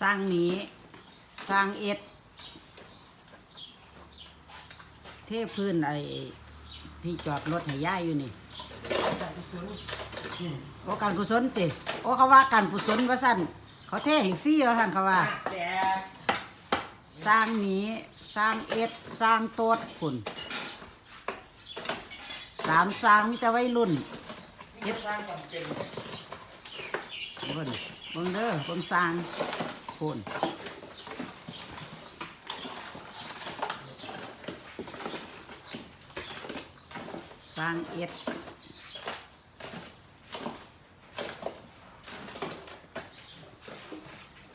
สร้างนี้สร้างเอ็ด เทพื้นไอ้ที่จอดรถให้ย่ายอยู่นี่โอ้การกุศลติโอ้เขาว่าการกุศลว่าสั่นเขาเทให้ฟรีว่าสั่นเขาว่า สร้างนี้สร้างเอ็ดสร้างโต๊ดคุณสามสร้างมีแต่วัยรุ่นเฮ็ดสร้างจำเป็นเบิ่นเบิ่งเด้อเบิ่งสร้าง คุณสร้างเอ็ด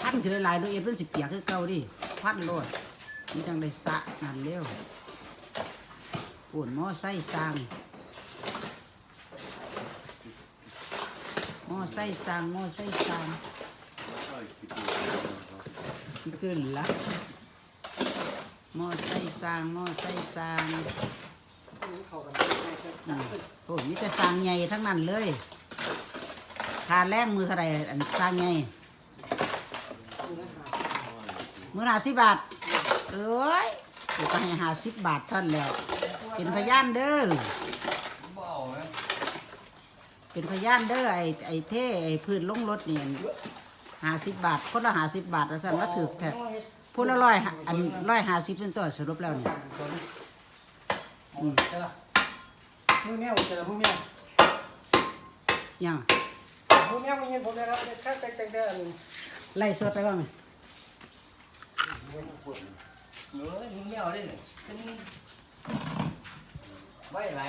พันคือหลายๆโดยเอ็ดเป็นสิเปียกคือเก่าดิพันโลดมันจังได้สะนั่นเร็วปุ่นหม้อไส้สร้างหม้อไส้สร้างหม้อไส้สร้าง มันเกินละหม้อไส้สร้างหม้อไส้สร้างเขากันอืมโอ้มีแต่สร้างใหญ่ทั้งนั้นเลยทาแรงมือเท่าไหรอันสร้างใหญ่มือหาสิบบาทเอ้ยกูก็ให้หาสิบบาทเท่านนแล้วเป็นพยานเด้อบ่เอานะเป็นพยานเด้อไอ้ไอ้เท่ไอ้พื้นลงรถเนี่ย หาสิบบาทคนละหาสิบบาทแล้วสั่นว่าถือแท้พูดละร้อยห้าอันร้อยหาสิบเป็นตัวสรุปแล้วเนี่ยอืมใช่ป่ะมึงแม่ผมเจอมึงแม่ยังมึงแม่มึงเห็นผมนะครับแค่แต่แต่แต่อันไล่สดไปบ้างไหมเนื้อมึงแม่เอาได้หนึ่งจะมึงไว้ไร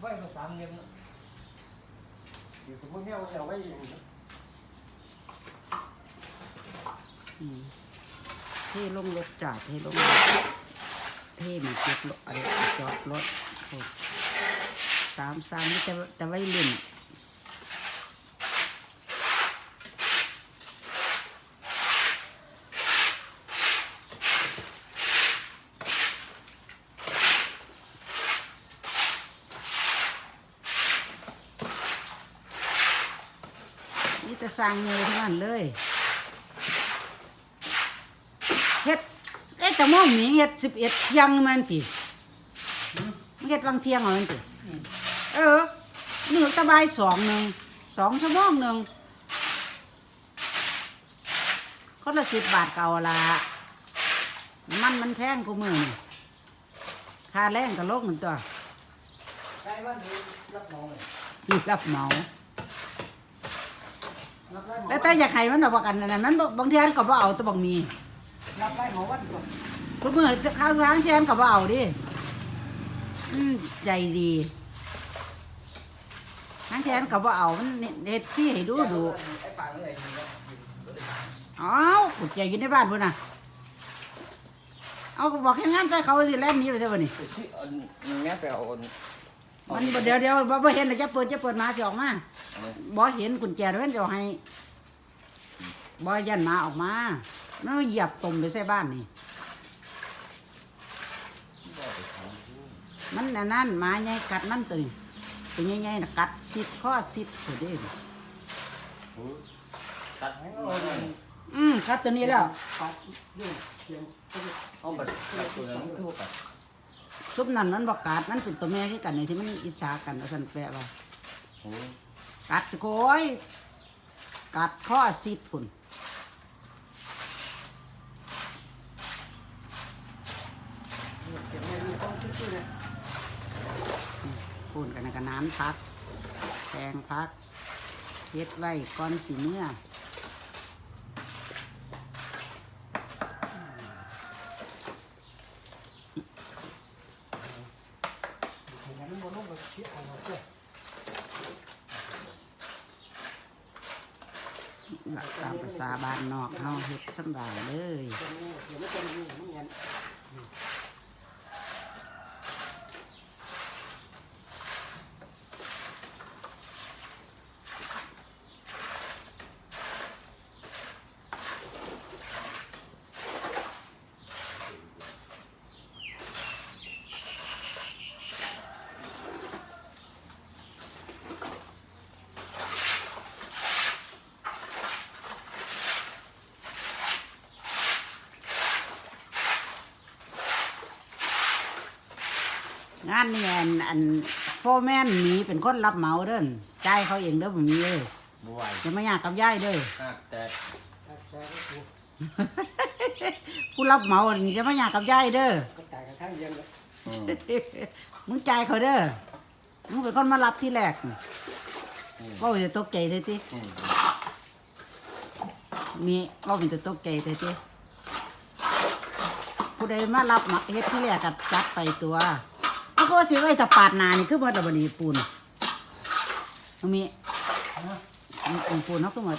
ไว้ก็สามเดือน อยู่กับมึงแม่เราไว้อยู่อืมเท่ลงรถจ่าเท่ลงรถเท่มีเก็บรถอะไรจอดรถโอ้สามสามนี่แต่แต่ไว้เล่น จะสร้างเงยทั้งนั้นเลยเฮ็ดเอ๊ะแต่มองหมีเฮ็ดสิบเอ็ดเที่ยงมันติเฮ็ดวังเที่ยงเอามันติเออนี่ตะบายสองหนึ่งสองชั่วโมงหนึ่งคนละสิบบาทเก่าละมันมันแพงกูมือนี่ค่าแรงก็ลกหนึ่งตัวได้ว่านี้รับน้องเลยที่รับเหมารับไล่หมอ แล้วถ้าอยากให้มันเอาประกันนั่นนะมันบ่บางทีอันก็บ่เอาแตัวบางมีรับไล่หมอวันก่อนทุกมือจะข้าวร้านแทนกับว่าเอาดิอืมใจดีร้านแทนกับว่าเอามันเน็ตที่ให้ดูดูไอ้ปากอะไรนี่อ้าวกุญแจอยู่ในบ้านพุ่นน่ะเอาก็บอกแค่งานใจเขาสิแล่นหนี้ไปซะบ่นี่ ไปซื้ออันแม่ไปเอาอัน มันบ่เดี๋ยวเดี๋ยวบ่บ่เห็นน่ะจะเปิดจะเปิดมาสิออกมาบ่เห็นกุญแจเว้นจะเอาให้บ่ยันหมาออกมามันมาเหยียบตมไปใส่บ้านนี่มันอันนั่นหมาใหญ่กัดมันตัวนี้ตัวใหญ่ๆน่ะกัดสิบข้อสิบตัวเด้อตัดให้เราอืมกัดตัวนี้แล้วปัดด้วยเพียงเอาแบบตัดตัวนั้นถูกตัด ซุปนั่นมันบอกกัดมันเป็นตัวแม่คือกันในที่มันอิจฉากันเอาสันแปะว่ากัดโกยกัดข้อสิบพุ่นพุ่นกันนะกันน้ำพักแตงพักเฮ็ดไว้ก้อนสีเมื่อ อย่างนั้นบนโลักตามภาษาบ้านนอกเฮาเฮ็ดสำบายเลย เดี๋ยวไม่เป็นอย่างนี้อย่างนี้ งานนี่อันอันโฟร์แมนหมีเป็นคนรับเหมาเด้อนจ่ายเขาเองเด้อผมมีเด้อบ่ไหวจะไม่ยากกับย่ายเด้อหักแต่ผู้รับเหมานี่จะไม่ยากกับย่ายเด้อ ก็จ่ายกันทั้งเย็นเลยอืมมึงจ่ายเขาเด้อ มึงเป็นคนมารับที่แรกว่าจะตกใจเลยติอืมมีว่าเป็นจะตกใจเลยติผู้ใดมารับมาเฮ็ดที่แรกก็จัดไปตัว เขาก็ว่าสิไว้แต่ปาดหนานี่คือหมดแล้วบันี้ปูนมึงมีอันปูนเขาก็หมด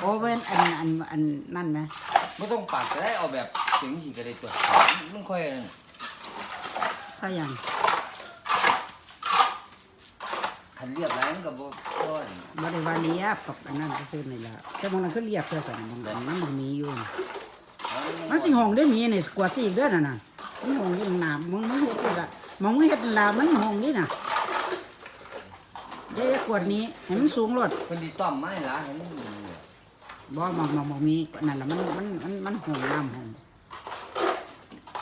โอ้เป็นอันอันอันนั่นไหมบ่ต้องปากก็ได้เอาแบบเสียงสิก็ได้ตัวมันค่อยนั่นเขายังคันเรียบร้อยมันก็บ่บ่อนบ่ได้ว่าเลียบกับอันนั้นก็ซื่อๆนี่ละแต่บางนั้นคือเรียบเท่ากันบางนั้นมันบ่มีอยู่ มันสิห้องได้มีในี่กว่าสิอีกเด้อน่ะน่ะ มันห้องอยู่หน้ามึงมึงเฮ็ดนี่ล่ะมองมึงเฮ็ดนั่นล่ะมันห้องนี่น่ะเดี๋ยวจะขวดนี้ให้มันสูงรถเพิ่นสิต้อมไม้ล่ะให้มันอยู่บ่มองมองมองมีนั่นล่ะมันมันมันมันห้องน้ำห้อง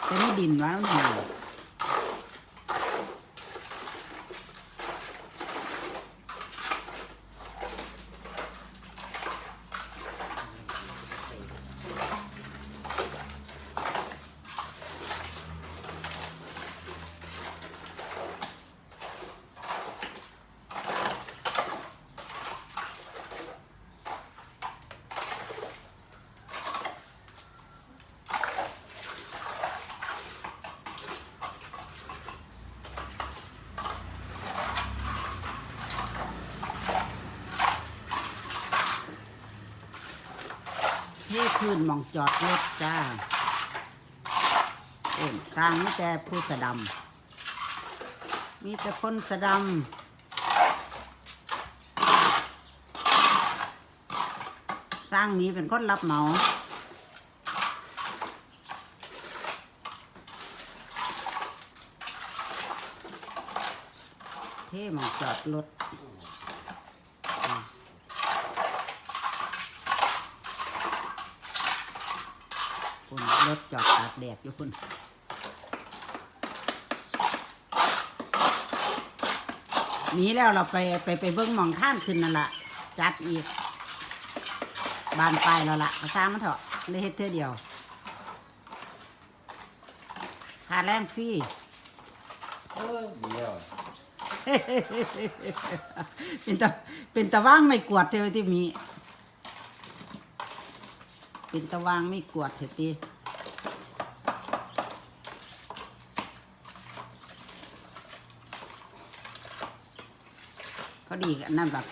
แต่นี่ดินว่ามันห้อง เทคืนมองจอดรถจ้าเอ็นทางมีแต่ผู้สะดำมีแต่คนสะดำสร้างหมีเป็นคนรับเหมาเท่มองจอดรถ คุณรถจอดตากแดดอยู่คุณหนีแล้วเราไปไปไปเบิ้งหมองท่านขึ้นนั่นละจัดอีก บานปลายแล้วละเอาสร้างมันเถอะเลยเฮ็ดเท่อเดียวค่าแรงฟรีเออเดียวเป็นตะเป็นตะว่างไม่กวาดเท่าที่มี เป็นตะว่างไม่กวาดเท่าที่พอดีอันนั่นแบบ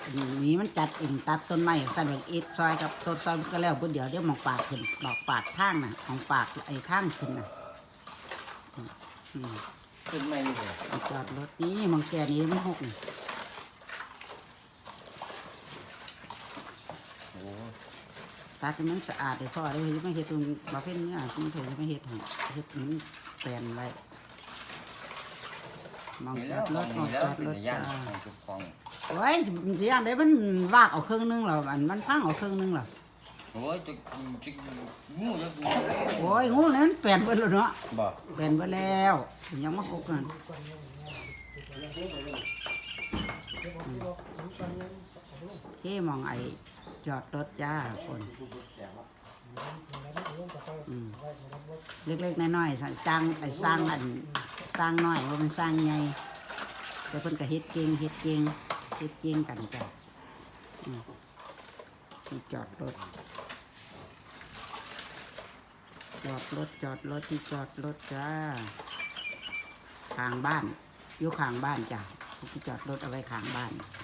นี้มันจัดเองตัดต้นไม้สั่นแบบเอ็ดซอยกับต้นซอยก็แล้วพุ่นเดี๋ยวเดี๋ยวมองปากขึ้นดอกปาดทางน่ะของปากไอ้ทางขึ้นน่ะอืมอืมขึ้นไม่นี่เลยเอาจอดรถนี่มองแกนี่มันหกนี่ โอ้ ตาให้มันสะอาดเลยพ่อเลยไม่เห็ดตรงบาเฟ่นเนี่ยมันเถอะไม่เห็ดให้เห็ดนี้แปลนไว้มองจแล้อดรถมองจวอดรถจ้านของเจ้าของโอ้ยจะย่างได้มันวากเอาเครึ่องนึงหรออันมันพังเอาเครึ่องนึงหรอโอ้ยจะจะงูจะโอ้ยงูนี่มันแปลนไปแล้วเนาะบ่แปลนไปแล้วยังมาหกกันเท่มองไอ้ จอดรถจ้าคน อืม เล็กๆน้อยๆสร้างไอ้สร้างอันสร้างน้อยว่ามันสร้างใหญ่แต่เพิ่นก็เฮ็ดเก่งเฮ็ดเก่งเฮ็ดเก่งกันจ้ะอืมที่จอดรถ จอดรถจอดรถที่จอดรถจ้าข้างบ้านอยู่ข้างบ้านจ้ะที่จอดรถเอาไว้ข้างบ้านอ